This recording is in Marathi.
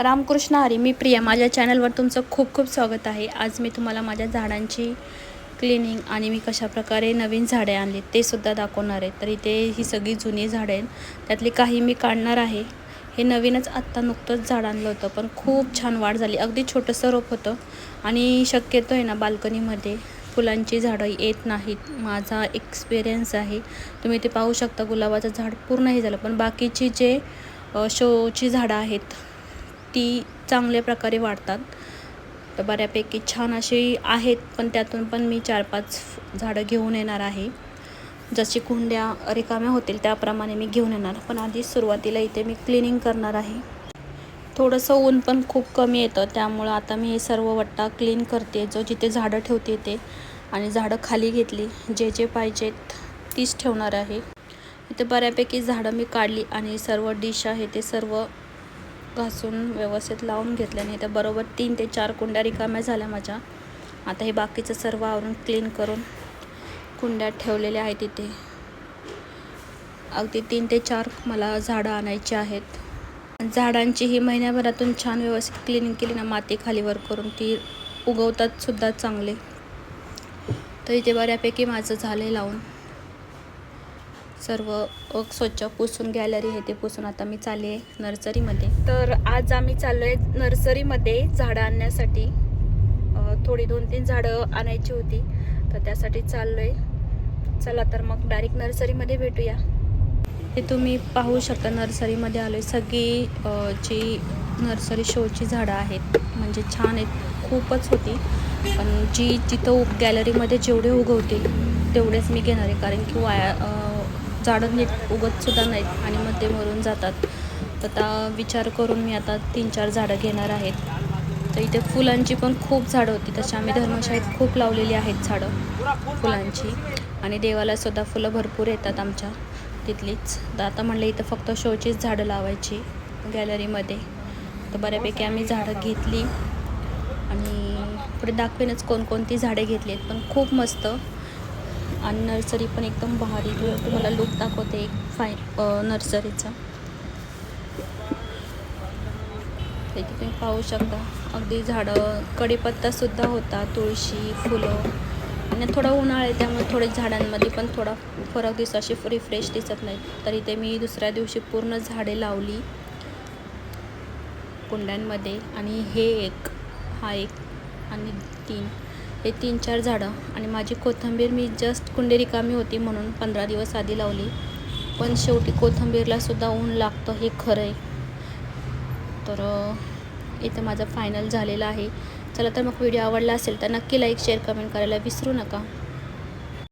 रामकृष्ण हरी मी प्रिया. माझ्या चॅनलवर तुमचं खूप खूप स्वागत आहे. आज मी तुम्हाला माझ्या झाडांची क्लिनिंग आणि मी कशाप्रकारे नवीन झाडे आणली ते सुद्धा दाखवणार आहे. तर इथे ही सगळी जुनी झाडं आहेत. त्यातली काही मी काढणार आहे. हे नवीनच आत्ता नुकतंच झाड आणलं होतं पण खूप छान वाढ झाली. अगदी छोटंसं रोप होतं. आणि शक्यतो आहे ना बाल्कनीमध्ये फुलांची झाडं येत नाहीत. माझा एक्सपिरियन्स आहे. तुम्ही ते पाहू शकता गुलाबाचं झाड पूर्ण हे झालं. पण बाकीची जे शोची झाडं आहेत ती चांगल्या प्रकारे वाढतात. तर बऱ्यापैकी छान अशी आहेत पण त्यातून पण मी चार पाच झाडं घेऊन येणार आहे. जशी कुंड्या रिकाम्या होतील त्याप्रमाणे मी घेऊन येणार पण आधी सुरुवातीला इथे मी क्लिनिंग करणार आहे. थोडंसं ऊन पण खूप कमी येतं त्यामुळं आता मी हे सर्व वट्टा क्लीन करते. जो जिथे झाडं ठेवते ते आणि झाडं खाली घेतली जे जे पाहिजेत तीच ठेवणार आहे. इथे बऱ्यापैकी झाडं मी काढली आणि सर्व डिश आहे ते सर्व घासून व्यवस्थित लावून घेतल्याने त्या बरोबर तीन ते चार कुंड्या रिकाम्या झाल्या माझ्या. आता हे बाकीचं सर्व आवरून क्लीन करून कुंड्यात ठेवलेल्या आहेत तिथे अगदी तीन ते चार मला झाडं आणायची आहेत. झाडांची ही महिन्याभरातून छान व्यवस्थित क्लिनिंग केली ना माती खालीवर करून ती उगवतात सुद्धा चांगले. तर इथे बऱ्यापैकी माझं झालं लावून. सर्व स्वच्छ पुसून गॅलरी आहे ते पुसून आता मी चालली आहे नर्सरीमध्ये. तर आज आम्ही चाललो आहे नर्सरीमध्ये झाडं आणण्यासाठी. थोडी दोन तीन झाडं आणायची होती तर त्यासाठी चाललो आहे चला तर मग डायरेक्ट नर्सरीमध्ये भेटूया. हे तुम्ही पाहू शकता नर्सरीमध्ये आलो आहे सगळी जी नर्सरी शोची झाडं आहेत म्हणजे छान आहेत. खूपच होती पण जी जिथं गॅलरीमध्ये जेवढे उगवतील तेवढेच मी घेणार आहे. कारण की वाया झाडं नीट उगतसुद्धा नाहीत आणि मग ते मरून जातात. तर आता विचार करून मी आता तीन चार झाडं घेणार आहेत. तर इथे फुलांची पण खूप झाडं होती. तशी आम्ही धर्मशाळेत खूप लावलेली आहेत झाडं फुलांची. आणि देवाला सुद्धा फुलं भरपूर येतात आमच्या तिथलीच. तर आता म्हणलं इथं फक्त शोचीच झाडं लावायची गॅलरीमध्ये. तर बऱ्यापैकी आम्ही झाडं घेतली. आणि पुढे दाखवेनच कोणकोणती झाडे घेतली आहेत. पण खूप मस्त आणि नर्सरी पण एकदम भारी. तुम्हाला लुक दाखवते एक फाय नर्सरीचा इथे तुम्ही पाहू शकता. अगदी झाडं कढीपत्तासुद्धा होता तुळशी फुलं. आणि थोडा उन्हाळा आहे त्यामुळे थोडे झाडांमध्ये पण थोडा फरक दिसतो अशी रिफ्रेश दिसत नाही. तर इथे मी दुसऱ्या दिवशी पूर्ण झाडे लावली कुंड्यांमध्ये. आणि हे एक हा एक आणि तीन. हे तीन चार झाडं आणि माझी कोथिंबीर मी जस्ट कुंडी रिकामी होती म्हणून पंधरा दिवस आधी लावली. पण शेवटी कोथिंबीरला सुद्धा ऊन लागतं हे खरं आहे. तर इथं माझं फायनल झालेलं आहे. चला तर मग व्हिडिओ आवडला असेल तर नक्की लाईक शेअर कमेंट करायला विसरू नका.